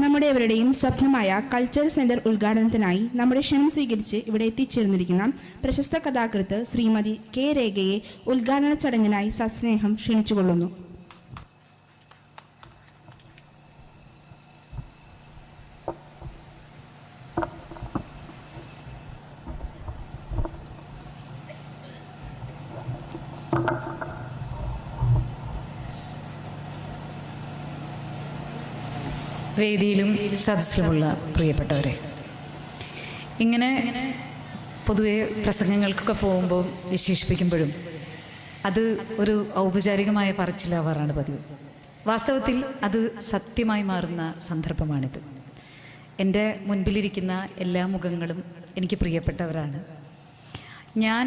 നമ്മുടെ എവരുടെയും സ്വപ്നമായ culture centre ഉദ്ഘാടനത്തിനായി നമ്മുടെ ക്ഷണം സ്വീകരിച്ച് ഇവിടെ എത്തിച്ചേർന്നിരിക്കുന്ന പ്രശസ്ത കഥാകൃത്ത് ശ്രീമതി കെ രേഖയെ ഉദ്ഘാടന ചടങ്ങിനായി സസ്നേഹം ക്ഷണിച്ചുകൊള്ളുന്നു. വേദിയിലും സദസ്സിലുമുള്ള പ്രിയപ്പെട്ടവരെ. ഇങ്ങനെ പൊതുവെ പ്രസംഗങ്ങൾക്കൊക്കെ പോകുമ്പോൾ വിശേഷിപ്പിക്കുമ്പോഴും അത് ഒരു ഔപചാരികമായ പറച്ചിലാവാറാണ് പതിവ്. വാസ്തവത്തിൽ അത് സത്യമായി മാറുന്ന സന്ദർഭമാണിത്. എന്റെ മുൻപിലിരിക്കുന്ന എല്ലാ മുഖങ്ങളും എനിക്ക് പ്രിയപ്പെട്ടവരാണ്. ഞാൻ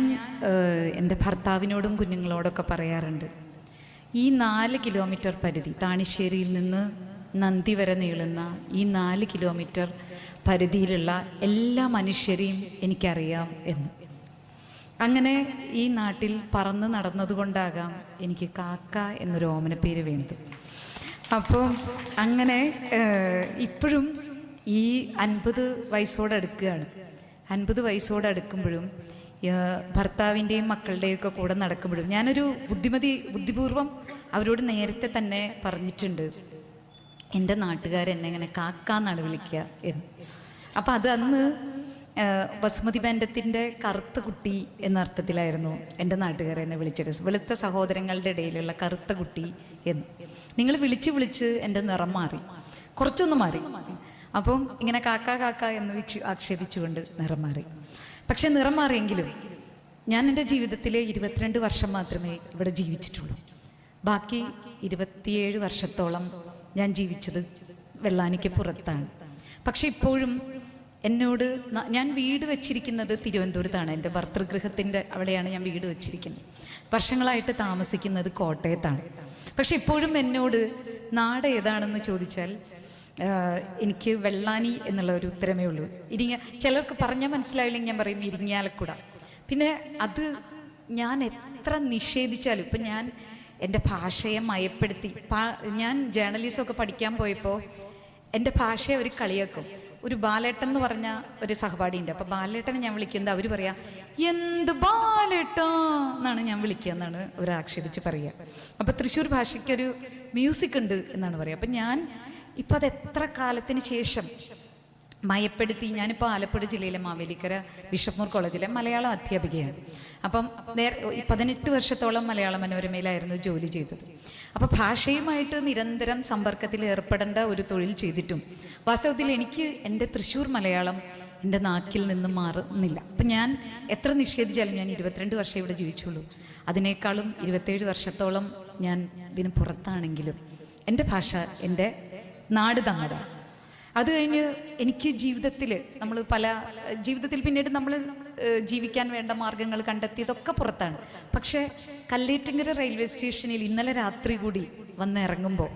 എന്റെ ഭർത്താവിനോടും കുഞ്ഞുങ്ങളോടൊക്കെ പറയാറുണ്ട് ഈ നാല് കിലോമീറ്റർ പരിധി താണിശ്ശേരിയിൽ നിന്ന് നന്ദി വരെ നീളുന്ന ഈ നാല് കിലോമീറ്റർ പരിധിയിലുള്ള എല്ലാ മനുഷ്യരെയും എനിക്കറിയാം എന്ന്. അങ്ങനെ ഈ നാട്ടിൽ പറന്ന് നടന്നതുകൊണ്ടാകാം എനിക്ക് കാക്ക എന്നൊരു ഓമനപ്പേര് വീണത് അപ്പോൾ അങ്ങനെ ഇപ്പോഴും ഈ അൻപത് വയസ്സോടടുക്കുകയാണ്. അൻപത് വയസ്സോടടുക്കുമ്പോഴും ഭർത്താവിന്റെയും മക്കളുടെയും ഒക്കെ കൂടെ നടക്കുമ്പോഴും ഞാനൊരു ബുദ്ധിമതി ബുദ്ധിപൂർവം അവരോട് നേരത്തെ തന്നെ പറഞ്ഞിട്ടുണ്ട്. എന്റെ നാട്ടുകാരെന്നെ ഇങ്ങനെ കാക്കാന്നാണ് വിളിക്കുക എന്ന്. അപ്പം അത് അന്ന് വസുമതി ബന്ധത്തിന്റെ കറുത്ത കുട്ടി എന്ന അർത്ഥത്തിലായിരുന്നു എന്റെ നാട്ടുകാർ എന്നെ വിളിച്ചത്. വെളുത്ത സഹോദരങ്ങളുടെ ഇടയിലുള്ള കറുത്ത കുട്ടി എന്ന്. നിങ്ങൾ വിളിച്ച് വിളിച്ച് എന്റെ നിറം മാറി. കുറച്ചൊന്ന് മാറി. അപ്പം ഇങ്ങനെ കാക്ക കാക്ക എന്ന് വിക്ഷി ആക്ഷേപിച്ചുകൊണ്ട് നിറം മാറി. പക്ഷേ നിറം മാറിയെങ്കിലും ഞാൻ എന്റെ ജീവിതത്തിലെ ഇരുപത്തിരണ്ട് വർഷം മാത്രമേ ഇവിടെ ജീവിച്ചിട്ടുള്ളൂ. ബാക്കി ഇരുപത്തിയേഴ് വർഷത്തോളം ഞാൻ ജീവിച്ചത് വെള്ളാനിക്ക് പുറത്താണ്. പക്ഷെ ഇപ്പോഴും എന്നോട് ഞാൻ വീട് വെച്ചിരിക്കുന്നത് തിരുവനന്തപുരത്താണ്. എന്റെ ഭർത്തൃഗൃഹത്തിന്റെ അവിടെയാണ് ഞാൻ വീട് വെച്ചിരിക്കുന്നത്. വർഷങ്ങളായിട്ട് താമസിക്കുന്നത് കോട്ടയത്താണ്. പക്ഷെ ഇപ്പോഴും എന്നോട് നാട് ഏതാണെന്ന് ചോദിച്ചാൽ എനിക്ക് വെള്ളാനി എന്നുള്ള ഒരു ഉത്തരമേ ഉള്ളൂ. ഇരിങ്ങ ചിലർക്ക് പറഞ്ഞാൽ മനസ്സിലായില്ലെങ്കിൽ ഞാൻ പറയും ഇരിങ്ങാലക്കുട. പിന്നെ അത് ഞാൻ എത്ര നിഷേധിച്ചാലും ഇപ്പം ഞാൻ എന്റെ ഭാഷയെ മയപ്പെടുത്തി. ഞാൻ ജേർണലിസമൊക്കെ പഠിക്കാൻ പോയപ്പോൾ എന്റെ ഭാഷയെ അവർ കളിയാക്കും. ഒരു ബാലേട്ടൻ എന്ന് പറഞ്ഞ ഒരു സഹപാഠി ഉണ്ട് അപ്പോൾ ബാലേട്ടനെ ഞാൻ വിളിക്കുന്നത് അവർ പറയാ എന്ത് ബാലേട്ടാ? എന്നാണ് ഞാൻ വിളിക്കുക എന്നാണ് അവർ ആക്ഷേപിച്ച് പറയുക. അപ്പോൾ തൃശ്ശൂർ ഭാഷയ്ക്കൊരു മ്യൂസിക് ഉണ്ട് എന്നാണ് പറയുക. അപ്പം ഞാൻ ഇപ്പം അത് എത്ര കാലത്തിന് ശേഷം മയപ്പെടുത്തി ഞാനിപ്പോൾ ആലപ്പുഴ ജില്ലയിലെ മാവേലിക്കര ബിഷപ്പ്മൂർ കോളേജിലെ മലയാളം അധ്യാപികയാണ്. അപ്പം പതിനെട്ട് വർഷത്തോളം മലയാള മനോരമയിലായിരുന്നു ജോലി ചെയ്തത്. അപ്പോൾ ഭാഷയുമായിട്ട് നിരന്തരം സമ്പർക്കത്തിൽ ഏർപ്പെടേണ്ട ഒരു തൊഴിൽ ചെയ്തിട്ടും വാസ്തവത്തിൽ എനിക്ക് എന്റെ തൃശ്ശൂർ മലയാളം എന്റെ നാക്കിൽ നിന്നും മാറുന്നില്ല. അപ്പം ഞാൻ എത്ര നിഷേധിച്ചാലും ഞാൻ ഇരുപത്തിരണ്ട് വർഷം ഇവിടെ ജീവിച്ചുള്ളൂ. അതിനേക്കാളും ഇരുപത്തേഴ് വർഷത്തോളം ഞാൻ ഇതിന് പുറത്താണെങ്കിലും എന്റെ ഭാഷ എന്റെ നാട് തങ്ങടാണ് അത് കഴിഞ്ഞ് എനിക്ക് ജീവിതത്തിൽ നമ്മൾ പല ജീവിതത്തിൽ പിന്നീട് നമ്മൾ ജീവിക്കാൻ വേണ്ട മാർഗങ്ങൾ കണ്ടെത്തിയതൊക്കെ പുറത്താണ്. പക്ഷേ കല്ലേറ്റങ്കര റെയിൽവേ സ്റ്റേഷനിൽ ഇന്നലെ രാത്രി കൂടി വന്ന് ഇറങ്ങുമ്പോൾ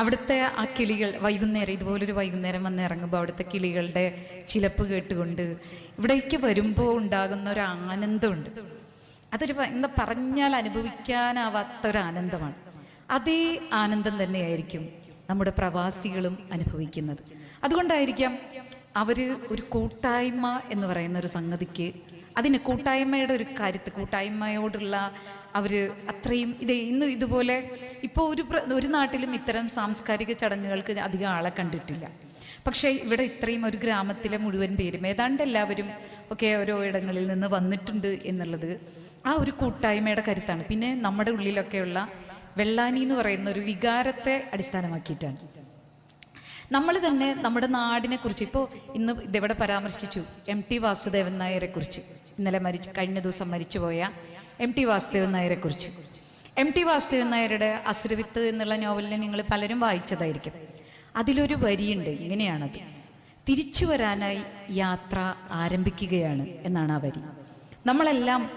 അവിടുത്തെ ആ കിളികൾ വൈകുന്നേരം ഇതുപോലൊരു വൈകുന്നേരം വന്ന് ഇറങ്ങുമ്പോൾ അവിടുത്തെ കിളികളുടെ ചിലപ്പ് കേട്ടുകൊണ്ട് ഇവിടേക്ക് വരുമ്പോൾ ഉണ്ടാകുന്ന ഒരു ആനന്ദമുണ്ട്. അതൊരു എന്താ പറഞ്ഞാൽ അനുഭവിക്കാനാവാത്ത ഒരു ആനന്ദമാണ്. അതേ ആനന്ദം തന്നെയായിരിക്കും നമ്മുടെ പ്രവാസികളും അനുഭവിക്കുന്നത്. അതുകൊണ്ടായിരിക്കാം അവർ ഒരു കൂട്ടായ്മ എന്ന് പറയുന്ന ഒരു സംഗതിക്ക് അതിന് കൂട്ടായ്മയുടെ ഒരു കാര്യത്തിൽ കൂട്ടായ്മയോടുള്ള അവർ അത്രയും ഇത് ഇന്ന് ഇതുപോലെ ഇപ്പോൾ ഒരു ഒരു നാട്ടിലും ഇത്തരം സാംസ്കാരിക ചടങ്ങുകൾക്ക് അധികം ആളെ കണ്ടിട്ടില്ല. പക്ഷേ ഇവിടെ ഇത്രയും ഒരു ഗ്രാമത്തിലെ മുഴുവൻ പേരും ഏതാണ്ട് എല്ലാവരും ഒക്കെ ഓരോ ഇടങ്ങളിൽ നിന്ന് വന്നിട്ടുണ്ട് എന്നുള്ളത് ആ ഒരു കൂട്ടായ്മയുടെ കരുത്താണ്. പിന്നെ നമ്മുടെ ഉള്ളിലൊക്കെയുള്ള വെള്ളാനി എന്ന് പറയുന്ന ഒരു വികാരത്തെ അടിസ്ഥാനമാക്കിയിട്ടാണ്. നമ്മൾ തന്നെ നമ്മുടെ നാടിനെ കുറിച്ച് ഇപ്പോൾ ഇന്ന് ഇതെവിടെ പരാമർശിച്ചു? എം ടി വാസുദേവൻ നായരെ കുറിച്ച്. ഇന്നലെ മരിച്ച് കഴിഞ്ഞ ദിവസം മരിച്ചുപോയ എം ടി വാസുദേവൻ നായരെ കുറിച്ച്. എം ടി വാസുദേവൻ നായരുടെ അസുരവിത്ത് എന്നുള്ള നോവലിനെ നിങ്ങൾ പലരും വായിച്ചതായിരിക്കും. അതിലൊരു വരിയുണ്ട് ഇങ്ങനെയാണത്. തിരിച്ചു വരാനായി യാത്ര ആരംഭിക്കുകയാണ് എന്നാണ് ആ വരി. നമ്മളെല്ലാം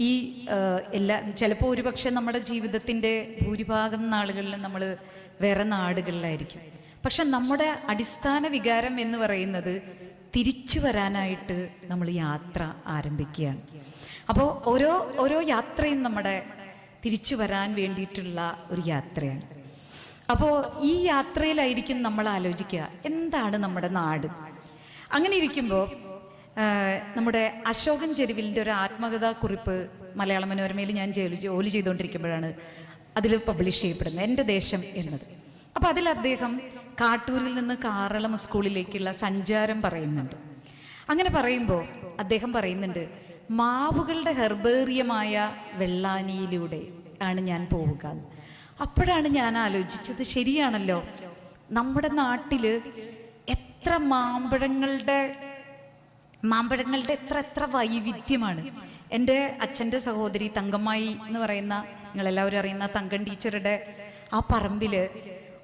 ഈ എല്ലാ ചിലപ്പോൾ ഒരുപക്ഷെ നമ്മുടെ ജീവിതത്തിന്റെ ഭൂരിഭാഗം നാളുകളിലും നമ്മൾ വേറെ നാടുകളിലായിരിക്കും. പക്ഷെ നമ്മുടെ അടിസ്ഥാന വികാരം എന്ന് പറയുന്നത് തിരിച്ചു വരാനായിട്ട് നമ്മൾ യാത്ര ആരംഭിക്കുകയാണ്. അപ്പോൾ ഓരോ ഓരോ യാത്രയും നമ്മുടെ തിരിച്ചു വരാൻ വേണ്ടിയിട്ടുള്ള ഒരു യാത്രയാണ്. അപ്പോൾ ഈ യാത്രയിലായിരിക്കും നമ്മൾ ആലോചിക്കുക എന്താണ് നമ്മുടെ നാട്? അങ്ങനെ ഇരിക്കുമ്പോൾ നമ്മുടെ അശോകൻ ചെരുവിലിന്റെ ഒരു ആത്മകഥാ കുറിപ്പ് മലയാള മനോരമയിൽ ഞാൻ ജോലി ചെയ്തുകൊണ്ടിരിക്കുമ്പോഴാണ് അതിൽ പബ്ലിഷ് ചെയ്യപ്പെടുന്നത് എന്റെ ദേശം എന്നത്. അപ്പോൾ അതിൽ അദ്ദേഹം കാട്ടൂരിൽ നിന്ന് കാറളം സ്കൂളിലേക്കുള്ള സഞ്ചാരം പറയുന്നുണ്ട്. അങ്ങനെ പറയുമ്പോൾ അദ്ദേഹം പറയുന്നുണ്ട് മാവുകളുടെ ഹെർബേറിയമായ വെള്ളാനിയിലൂടെ ആണ് ഞാൻ പോവുക. അപ്പോഴാണ് ഞാൻ ആലോചിച്ചത് ശരിയാണല്ലോ നമ്മുടെ നാട്ടിൽ എത്ര മാമ്പഴങ്ങളുടെ മാമ്പഴങ്ങളുടെ എത്ര എത്ര വൈവിധ്യമാണ്. എന്റെ അച്ഛന്റെ സഹോദരി തങ്കമ്മായി എന്ന് പറയുന്ന നിങ്ങളെല്ലാവരും അറിയുന്ന തങ്കൻ ടീച്ചറുടെ ആ പറമ്പിൽ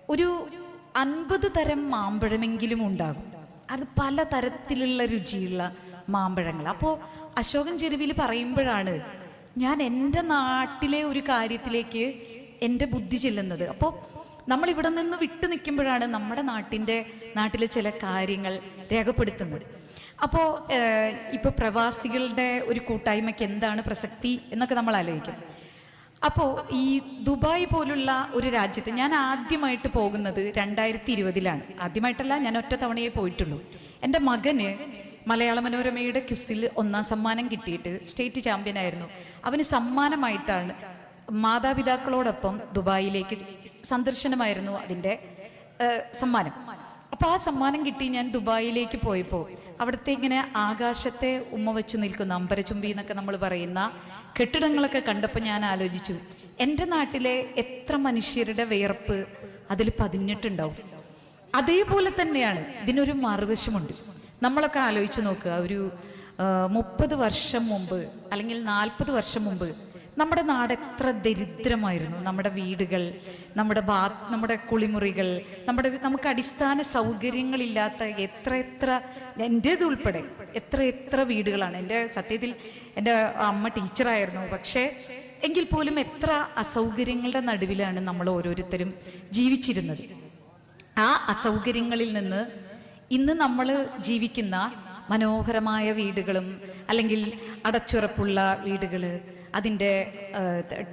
ഒരു അൻപത് തരം മാമ്പഴമെങ്കിലും ഉണ്ടാകും. അത് പല തരത്തിലുള്ള രുചിയുള്ള മാമ്പഴങ്ങൾ. അപ്പോൾ അശോകൻ ചെരുവിൽ പറയുമ്പോഴാണ് ഞാൻ എന്റെ നാട്ടിലെ ഒരു കാര്യത്തിലേക്ക് എന്റെ ബുദ്ധി ചെല്ലുന്നത്. അപ്പോൾ നമ്മൾ ഇവിടെ നിന്ന് വിട്ടു നിൽക്കുമ്പോഴാണ് നമ്മുടെ നാട്ടിന്റെ നാട്ടിലെ ചില കാര്യങ്ങൾ രേഖപ്പെടുത്തുന്നത്. അപ്പോൾ ഇപ്പോൾ പ്രവാസികളുടെ ഒരു കൂട്ടായ്മയ്ക്ക് എന്താണ് പ്രസക്തി എന്നൊക്കെ നമ്മൾ ആലോചിക്കും. അപ്പോൾ ഈ ദുബായ് പോലുള്ള ഒരു രാജ്യത്ത് ഞാൻ ആദ്യമായിട്ട് പോകുന്നത് രണ്ടായിരത്തി ഇരുപതിലാണ് ആദ്യമായിട്ടല്ല ഞാൻ ഒറ്റ തവണയേ പോയിട്ടുള്ളൂ. എന്റെ മകന് മലയാള മനോരമയുടെ ക്യുസിൽ ഒന്നാം സമ്മാനം കിട്ടിയിട്ട് സ്റ്റേറ്റ് ചാമ്പ്യൻ ആയിരുന്നു. അവന് സമ്മാനമായിട്ടാണ് മാതാപിതാക്കളോടൊപ്പം ദുബായിലേക്ക് സന്ദർശനമായിരുന്നു അതിന്റെ സമ്മാനം. അപ്പോൾ ആ സമ്മാനം കിട്ടി ഞാൻ ദുബായിലേക്ക് പോയപ്പോൾ അവിടുത്തെ ഇങ്ങനെ ആകാശത്തെ ഉമ്മ വെച്ച് നിൽക്കുന്ന അമ്പരചുംബി എന്നൊക്കെ നമ്മൾ പറയുന്ന കെട്ടിടങ്ങളൊക്കെ കണ്ടപ്പോൾ ഞാൻ ആലോചിച്ചു എന്റെ നാട്ടിലെ എത്ര മനുഷ്യരുടെ വിയർപ്പ് അതിൽ പതിഞ്ഞിട്ടുണ്ടാവും. അതേപോലെ തന്നെയാണ് ഇതിനൊരു മറുവശമുണ്ട്. നമ്മളൊക്കെ ആലോചിച്ച് നോക്കുക ഒരു മുപ്പത് വർഷം മുമ്പ് അല്ലെങ്കിൽ നാൽപ്പത് വർഷം മുമ്പ് നമ്മുടെ നാട് എത്ര ദരിദ്രമായിരുന്നു. നമ്മുടെ വീടുകൾ നമ്മുടെ ബാ നമ്മുടെ കുളിമുറികൾ നമ്മുടെ നമുക്ക് അടിസ്ഥാന സൗകര്യങ്ങളില്ലാത്ത എത്ര എത്ര എന്റേത് ഉൾപ്പെടെ എത്ര എത്ര വീടുകളാണ്. എന്റെ സത്യത്തിൽ എന്റെ അമ്മ ടീച്ചറായിരുന്നു. പക്ഷേ എങ്കിൽ പോലും എത്ര അസൗകര്യങ്ങളുടെ നടുവിലാണ് നമ്മൾ ഓരോരുത്തരും ജീവിച്ചിരുന്നത്. ആ അസൗകര്യങ്ങളിൽ നിന്ന് ഇന്ന് നമ്മൾ ജീവിക്കുന്ന മനോഹരമായ വീടുകളും അല്ലെങ്കിൽ അടച്ചുറപ്പുള്ള വീടുകൾ അതിന്റെ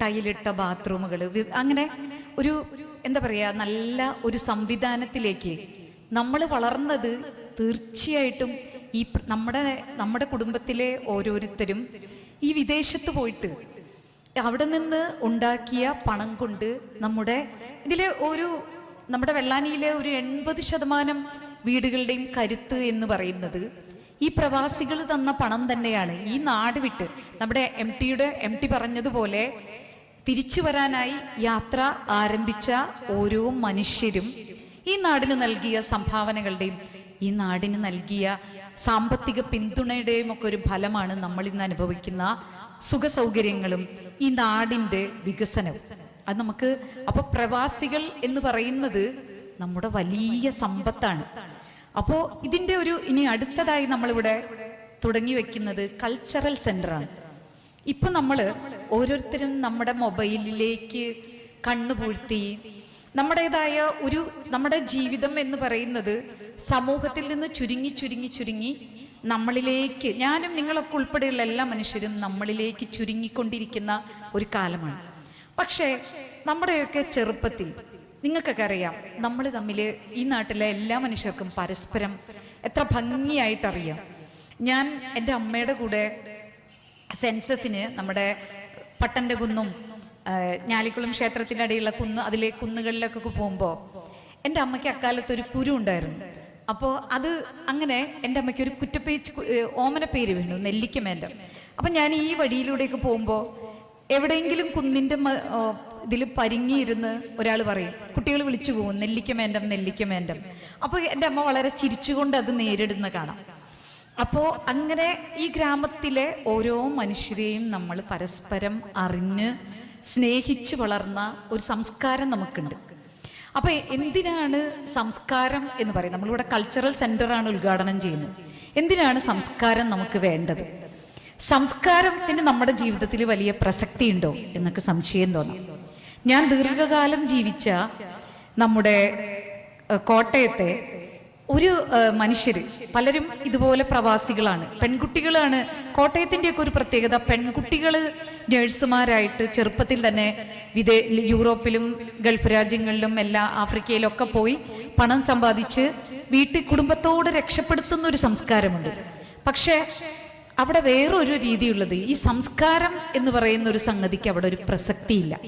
ടൈലിട്ട ബാത്റൂമുകൾ അങ്ങനെ ഒരു എന്താ പറയുക നല്ല ഒരു സംവിധാനത്തിലേക്ക് നമ്മൾ വളർന്നത് തീർച്ചയായിട്ടും ഈ നമ്മുടെ നമ്മുടെ കുടുംബത്തിലെ ഓരോരുത്തരും ഈ വിദേശത്ത് പോയിട്ട് അവിടെ നിന്ന് ഉണ്ടാക്കിയ പണം കൊണ്ട് നമ്മുടെ ഇതിലെ ഒരു നമ്മുടെ വെള്ളാനിയിലെ ഒരു എൺപത് ശതമാനം വീടുകളുടെയും കരുത്ത് എന്ന് പറയുന്നത് ഈ പ്രവാസികൾ തന്ന പണം തന്നെയാണ്. ഈ നാട് വിട്ട് നമ്മുടെ എം ടിയുടെ എം ടി പറഞ്ഞതുപോലെ തിരിച്ചു വരാനായി യാത്ര ആരംഭിച്ച ഓരോ മനുഷ്യരും ഈ നാടിന് നൽകിയ സംഭാവനകളുടെയും ഈ നാടിന് നൽകിയ സാമ്പത്തിക പിന്തുണയുടെയും ഒക്കെ ഒരു ഫലമാണ് നമ്മൾ ഇന്ന് അനുഭവിക്കുന്ന സുഖ സൗകര്യങ്ങളും ഈ നാടിന്റെ വികസനവും. അത് നമുക്ക് അപ്പൊ പ്രവാസികൾ എന്ന് പറയുന്നത് നമ്മുടെ വലിയ സമ്പത്താണ്. അപ്പോൾ ഇതിന്റെ ഒരു ഇനി അടുത്തതായി നമ്മളിവിടെ തുടങ്ങി വെക്കുന്നത് കൾച്ചറൽ സെന്ററാണ് ഇപ്പൊ നമ്മൾ ഓരോരുത്തരും നമ്മുടെ മൊബൈലിലേക്ക് കണ്ണുപൂഴ്ത്തി നമ്മുടേതായ ഒരു നമ്മുടെ ജീവിതം എന്ന് പറയുന്നത് സമൂഹത്തിൽ നിന്ന് ചുരുങ്ങി ചുരുങ്ങി ചുരുങ്ങി നമ്മളിലേക്ക് ഞാനും നിങ്ങളൊക്കെ ഉൾപ്പെടെയുള്ള എല്ലാ മനുഷ്യരും നമ്മളിലേക്ക് ചുരുങ്ങിക്കൊണ്ടിരിക്കുന്ന ഒരു കാലമാണ്. പക്ഷേ നമ്മുടെയൊക്കെ ചെറുപ്പത്തിൽ നിങ്ങൾക്കൊക്കെ അറിയാം നമ്മൾ തമ്മിൽ ഈ നാട്ടിലെ എല്ലാ മനുഷ്യർക്കും പരസ്പരം എത്ര ഭംഗിയായിട്ടറിയാം. ഞാൻ എന്റെ അമ്മയുടെ കൂടെ സെൻസസിന് നമ്മുടെ പട്ടന്റെ കുന്നും ഞാലിക്കുളം ക്ഷേത്രത്തിന്റെ അടിയിലുള്ള കുന്ന് അതിലെ കുന്നുകളിലൊക്കെ പോകുമ്പോൾ എന്റെ അമ്മയ്ക്ക് അക്കാലത്ത് ഒരു കുരു ഉണ്ടായിരുന്നു. അപ്പോൾ അത് അങ്ങനെ എന്റെ അമ്മയ്ക്ക് ഒരു കുറ്റപ്പേച്ച് ഓമന പേര് വീണു നെല്ലിക്കമേന്റെ. അപ്പം ഞാൻ ഈ വഴിയിലൂടെയൊക്കെ പോകുമ്പോൾ എവിടെയെങ്കിലും കുന്നിന്റെ ഇതിൽ പരിങ്ങിയിരുന്ന് ഒരാൾ പറയും കുട്ടികൾ വിളിച്ചു പോകും നെല്ലിക്കമേന്റം നെല്ലിക്കമേന്റം അപ്പോൾ എന്റെ അമ്മ വളരെ ചിരിച്ചുകൊണ്ട് അത് നേരിടുന്ന കാണാം. അപ്പോൾ അങ്ങനെ ഈ ഗ്രാമത്തിലെ ഓരോ മനുഷ്യരെയും നമ്മൾ പരസ്പരം അറിഞ്ഞ് സ്നേഹിച്ച് വളർന്ന ഒരു സംസ്കാരം നമുക്കുണ്ട്. അപ്പോൾ എന്തിനാണ് സംസ്കാരം എന്ന് പറയുന്നത്? നമ്മളിവിടെ കൾച്ചറൽ സെന്ററാണ് ഉദ്ഘാടനം ചെയ്യുന്നത്. എന്തിനാണ് സംസ്കാരം നമുക്ക് വേണ്ടത്? സംസ്കാരത്തിന് നമ്മുടെ ജീവിതത്തിൽ വലിയ പ്രസക്തി ഉണ്ടോ എന്നൊക്കെ സംശയം തോന്നാം. ഞാൻ ദീർഘകാലം ജീവിച്ച നമ്മുടെ കോട്ടയത്തെ ഒരു മനുഷ്യർ പലരും ഇതുപോലെ പ്രവാസികളാണ്. പെൺകുട്ടികളാണ്. കോട്ടയത്തിന്റെയൊക്കെ ഒരു പ്രത്യേകത പെൺകുട്ടികൾ നഴ്സുമാരായിട്ട് ചെറുപ്പത്തിൽ തന്നെ വിദേ യൂറോപ്പിലും ഗൾഫ് രാജ്യങ്ങളിലും എല്ലാ ആഫ്രിക്കയിലൊക്കെ പോയി പണം സമ്പാദിച്ച് വീട്ടിൽ കുടുംബത്തോട് രക്ഷപ്പെടുത്തുന്ന ഒരു സംസ്കാരമുണ്ട്. പക്ഷേ അവിടെ വേറൊരു രീതിയുള്ളത്. ഈ സംസ്കാരം എന്ന് പറയുന്ന ഒരു സംഗതിക്ക് അവിടെ ഒരു പ്രസക്തിയില്ല.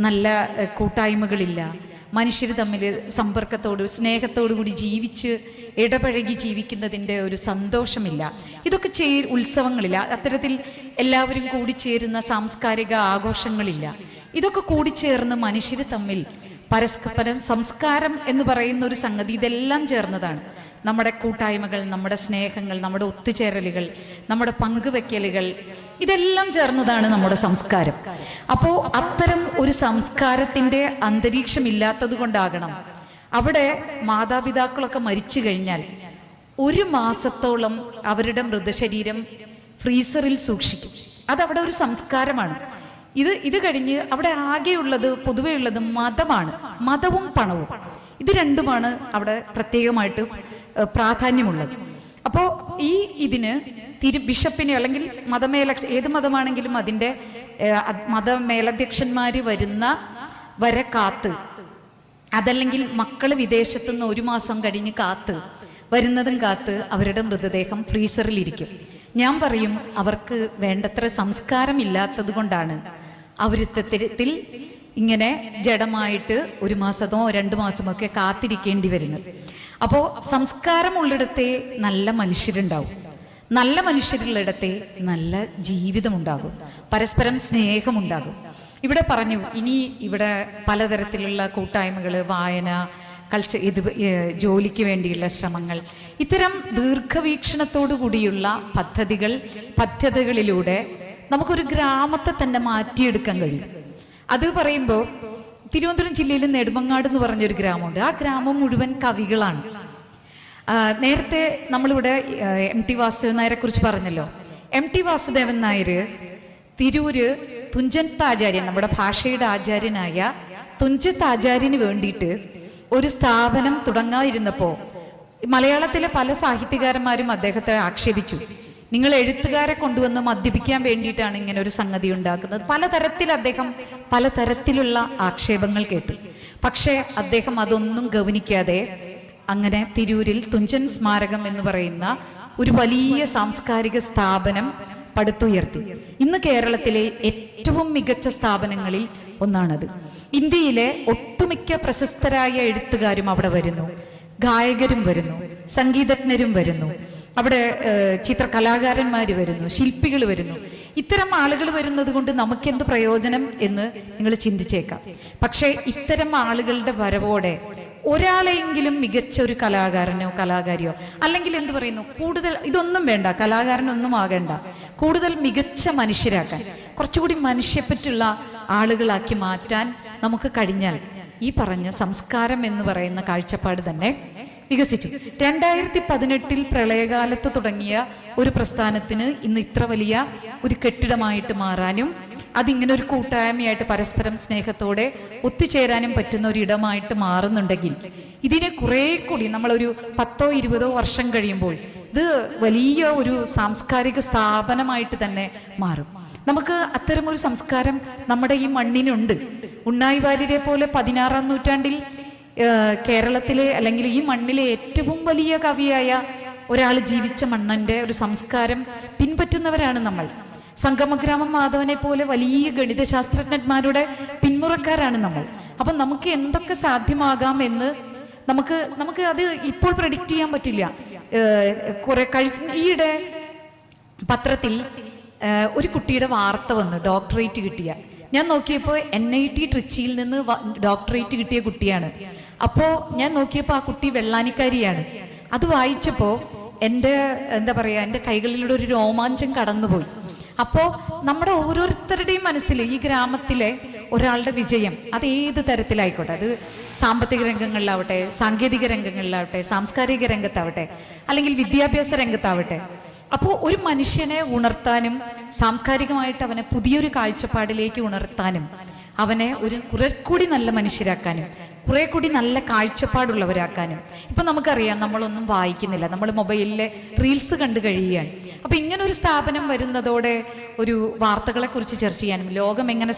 നല്ല കൂട്ടായ്മകളില്ല. മനുഷ്യർ തമ്മിൽ സമ്പർക്കത്തോട് സ്നേഹത്തോടു കൂടി ജീവിച്ച് ഇടപഴകി ജീവിക്കുന്നതിന്റെ ഒരു സന്തോഷമില്ല. ഇതൊക്കെ ചേ ഉത്സവങ്ങളില്ല. അത്തരത്തിൽ എല്ലാവരും കൂടിച്ചേരുന്ന സാംസ്കാരിക ആഘോഷങ്ങളില്ല. ഇതൊക്കെ കൂടിച്ചേർന്ന് മനുഷ്യർ തമ്മിൽ പരസ്പരം സംസ്കാരം എന്ന് പറയുന്ന ഒരു സംഗതി ഇതെല്ലാം ചേർന്നതാണ്. നമ്മുടെ കൂട്ടായ്മകൾ നമ്മുടെ സ്നേഹങ്ങൾ നമ്മുടെ ഒത്തുചേരലുകൾ നമ്മുടെ പങ്കുവെക്കലുകൾ ഇതെല്ലാം ചേർന്നതാണ് നമ്മുടെ സംസ്കാരം. അപ്പോൾ അത്തരം ഒരു സംസ്കാരത്തിന്റെ അന്തരീക്ഷം ഇല്ലാത്തത് കൊണ്ടാകണം അവിടെ മാതാപിതാക്കളൊക്കെ മരിച്ചു കഴിഞ്ഞാൽ ഒരു മാസത്തോളം അവരുടെ മൃതശരീരം ഫ്രീസറിൽ സൂക്ഷിക്കും. അതവിടെ ഒരു സംസ്കാരമാണ്. ഇത് ഇത് കഴിഞ്ഞ് അവിടെ ആകെയുള്ളത് പൊതുവെയുള്ളത് മതമാണ്. മതവും പണവും. ഇത് രണ്ടുമാണ് അവിടെ പ്രത്യേകമായിട്ട് പ്രാധാന്യമുള്ളത്. അപ്പോൾ ഈ ഇതിന് തിരു ബിഷപ്പിനെ അല്ലെങ്കിൽ മതമേലക്ഷ ഏത് മതമാണെങ്കിലും അതിന്റെ മതമേലധ്യക്ഷന്മാർ വരുന്ന വരെ കാത്ത്. അതല്ലെങ്കിൽ മക്കൾ വിദേശത്തു നിന്ന് ഒരു മാസം കഴിഞ്ഞ് കാത്ത്. വരുന്നതും കാത്ത് അവരുടെ മൃതദേഹം ഫ്രീസറിലിരിക്കും. ഞാൻ പറയും അവർക്ക് വേണ്ടത്ര സംസ്കാരം ഇല്ലാത്തത് കൊണ്ടാണ് അവരിത്തരത്തിൽ ഇങ്ങനെ ജഡമായിട്ട് ഒരു മാസമോ രണ്ട് മാസമൊക്കെ കാത്തിരിക്കേണ്ടി വരുന്നത് അപ്പോൾ സംസ്കാരമുള്ളിടത്തെ നല്ല മനുഷ്യരുണ്ടാവും. നല്ല മനുഷ്യരുള്ളിടത്തെ നല്ല ജീവിതമുണ്ടാകും. പരസ്പരം സ്നേഹമുണ്ടാകും. ഇവിടെ പറഞ്ഞു ഇനി ഇവിടെ പലതരത്തിലുള്ള കൂട്ടായ്മകൾ വായന കൾച്ചർ ഇത് ജോലിക്ക് വേണ്ടിയുള്ള ശ്രമങ്ങൾ ഇത്തരം ദീർഘവീക്ഷണത്തോടു കൂടിയുള്ള പദ്ധതികൾ പദ്ധതികളിലൂടെ നമുക്കൊരു ഗ്രാമത്തെ തന്നെ മാറ്റിയെടുക്കാൻ കഴിയും. അത് പറയുമ്പോൾ തിരുവനന്തപുരം ജില്ലയിൽ നെടുമങ്ങാട് എന്ന് പറഞ്ഞൊരു ഗ്രാമമുണ്ട്. ആ ഗ്രാമം മുഴുവൻ കവികളാണ്. നേരത്തെ നമ്മളിവിടെ എം ടി വാസുദേവൻ നായരെ കുറിച്ച് പറഞ്ഞല്ലോ. എം ടി വാസുദേവൻ നായർ തിരൂര് തുഞ്ചത്ത് ആചാര്യൻ നമ്മുടെ ഭാഷയുടെ ആചാര്യനായ തുഞ്ചത്ത് ആചാര്യന് വേണ്ടിയിട്ട് ഒരു സ്ഥാപനം തുടങ്ങാതിരുന്നപ്പോൾ മലയാളത്തിലെ പല സാഹിത്യകാരന്മാരും അദ്ദേഹത്തെ ആക്ഷേപിച്ചു. നിങ്ങൾ എഴുത്തുകാരെ കൊണ്ടുവന്ന് മദ്യപിക്കാൻ വേണ്ടിയിട്ടാണ് ഇങ്ങനെ ഒരു സംഗതി ഉണ്ടാക്കുന്നത്. പലതരത്തിൽ അദ്ദേഹം പലതരത്തിലുള്ള ആക്ഷേപങ്ങൾ കേട്ടു. പക്ഷേ അദ്ദേഹം അതൊന്നും ഗവനിക്കാതെ അങ്ങനെ തിരൂരിൽ തുഞ്ചൻ സ്മാരകം എന്ന് പറയുന്ന ഒരു വലിയ സാംസ്കാരിക സ്ഥാപനം പടുത്തുയർത്തി. ഇന്ന് കേരളത്തിലെ ഏറ്റവും മികച്ച സ്ഥാപനങ്ങളിൽ ഒന്നാണത്. ഇന്ത്യയിലെ ഒട്ടുമിക്ക പ്രശസ്തരായ എഴുത്തുകാരും അവിടെ വരുന്നു. ഗായകരും വരുന്നു. സംഗീതജ്ഞരും വരുന്നു. അവിടെ ചിത്രകലാകാരന്മാർ വരുന്നു ശില്പികൾ വരുന്നു. ഇത്തരം ആളുകൾ വരുന്നത് കൊണ്ട് നമുക്കെന്ത് പ്രയോജനം എന്ന് നിങ്ങൾ ചിന്തിച്ചേക്കാം. പക്ഷേ ഇത്തരം ആളുകളുടെ വരവോടെ ഒരാളെങ്കിലും മികച്ച ഒരു കലാകാരനോ കലാകാരിയോ അല്ലെങ്കിൽ എന്ത് പറയുന്നു കൂടുതൽ ഇതൊന്നും വേണ്ട കലാകാരനൊന്നും ആകേണ്ട കൂടുതൽ മികച്ച മനുഷ്യരാക്കാൻ കുറച്ചുകൂടി മനുഷ്യപ്പറ്റുള്ള ആളുകളാക്കി മാറ്റാൻ നമുക്ക് കഴിഞ്ഞാൽ ഈ പറഞ്ഞ സംസ്കാരം എന്ന് പറയുന്ന കാഴ്ചപ്പാട് തന്നെ വികസിച്ചു. രണ്ടായിരത്തി പതിനെട്ടിൽ പ്രളയകാലത്ത് തുടങ്ങിയ ഒരു പ്രസ്ഥാനത്തിന് ഇന്ന് ഇത്ര വലിയ ഒരു കെട്ടിടമായിട്ട് മാറാനും അതിങ്ങനെ ഒരു കൂട്ടായ്മയായിട്ട് പരസ്പരം സ്നേഹത്തോടെ ഒത്തുചേരാനും പറ്റുന്ന ഒരു ഇടമായിട്ട് മാറുന്നുണ്ടെങ്കിൽ ഇതിനെ കുറെ കൂടി നമ്മളൊരു പത്തോ ഇരുപതോ വർഷം കഴിയുമ്പോൾ ഇത് വലിയ ഒരു സാംസ്കാരിക സ്ഥാപനമായിട്ട് തന്നെ മാറും. നമുക്ക് അത്തരമൊരു സംസ്കാരം നമ്മുടെ ഈ മണ്ണിനുണ്ട്. ഉണ്ണായി വാര്യരെ പോലെ പതിനാറാം നൂറ്റാണ്ടിൽ കേരളത്തിലെ അല്ലെങ്കിൽ ഈ മണ്ണിലെ ഏറ്റവും വലിയ കവിയായ ഒരാൾ ജീവിച്ച മണ്ണന്റെ ഒരു സംസ്കാരം പിൻപറ്റുന്നവരാണ് നമ്മൾ. സംഗമഗ്രാമം മാധവനെ പോലെ വലിയ ഗണിത ശാസ്ത്രജ്ഞന്മാരുടെ പിന്മുറക്കാരാണ് നമ്മൾ. അപ്പം നമുക്ക് എന്തൊക്കെ സാധ്യമാകാം എന്ന് നമുക്ക് നമുക്ക് അത് ഇപ്പോൾ പ്രഡിക്റ്റ് ചെയ്യാൻ പറ്റില്ല. കുറെ കഴിച്ച് ഈയിടെ പത്രത്തിൽ ഒരു കുട്ടിയുടെ വാർത്ത വന്നു ഡോക്ടറേറ്റ് കിട്ടിയ. ഞാൻ നോക്കിയപ്പോൾ എൻ ഐ ടി ട്രിച്ചിയിൽ നിന്ന് ഡോക്ടറേറ്റ് കിട്ടിയ കുട്ടിയാണ്. അപ്പോൾ ഞാൻ നോക്കിയപ്പോൾ ആ കുട്ടി വെള്ളാനിക്കാരിയാണ്. അത് വായിച്ചപ്പോൾ എന്റെ എന്താ പറയുക എന്റെ കൈകളിലൂടെ ഒരു രോമാഞ്ചം കടന്നുപോയി. അപ്പോൾ നമ്മുടെ ഓരോരുത്തരുടെയും മനസ്സിൽ ഈ ഗ്രാമത്തിലെ ഒരാളുടെ വിജയം അത് ഏത് തരത്തിലായിക്കോട്ടെ? അത് സാമ്പത്തിക രംഗങ്ങളിലാവട്ടെ സാങ്കേതിക രംഗങ്ങളിലാവട്ടെ സാംസ്കാരിക രംഗത്താവട്ടെ അല്ലെങ്കിൽ വിദ്യാഭ്യാസ രംഗത്താവട്ടെ. അപ്പോൾ ഒരു മനുഷ്യനെ ഉണർത്താനും സാംസ്കാരികമായിട്ട് അവനെ പുതിയൊരു കാഴ്ചപ്പാടിലേക്ക് ഉണർത്താനും അവനെ ഒരു കുറെ കൂടി നല്ല മനുഷ്യരാക്കാനും കുറെ കൂടി നല്ല കാഴ്ചപ്പാടുള്ളവരാക്കാനും. ഇപ്പം നമുക്കറിയാം നമ്മളൊന്നും വായിക്കുന്നില്ല. നമ്മൾ മൊബൈലിലെ റീൽസ് കണ്ടു കഴിയുകയാണ്. അപ്പം ഇങ്ങനെ ഒരു സ്ഥാപനം വരുന്നതോടെ ഒരു വാർത്തകളെക്കുറിച്ച് ചർച്ച ചെയ്യാനും ലോകം എങ്ങനെ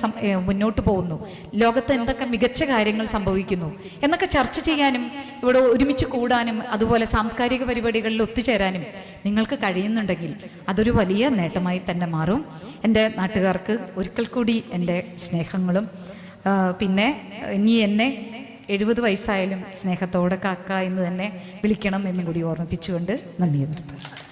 മുന്നോട്ട് പോകുന്നു ലോകത്ത് എന്തൊക്കെ മികച്ച കാര്യങ്ങൾ സംഭവിക്കുന്നു എന്നൊക്കെ ചർച്ച ചെയ്യാനും ഇവിടെ ഒരുമിച്ച് കൂടാനും അതുപോലെ സാംസ്കാരിക പരിപാടികളിൽ ഒത്തുചേരാനും നിങ്ങൾക്ക് കഴിയുന്നുണ്ടെങ്കിൽ അതൊരു വലിയ നേട്ടമായി തന്നെ മാറും. എന്റെ നാട്ടുകാർക്ക് ഒരിക്കൽ കൂടി എന്റെ സ്നേഹങ്ങളും പിന്നെ ഇനി എന്നെ എഴുപത് വയസ്സായാലും സ്നേഹത്തോടെ കാക്ക എന്ന് തന്നെ വിളിക്കണം എന്നും കൂടി ഓർമ്മിപ്പിച്ചുകൊണ്ട് നന്ദി നിർത്തുന്നു.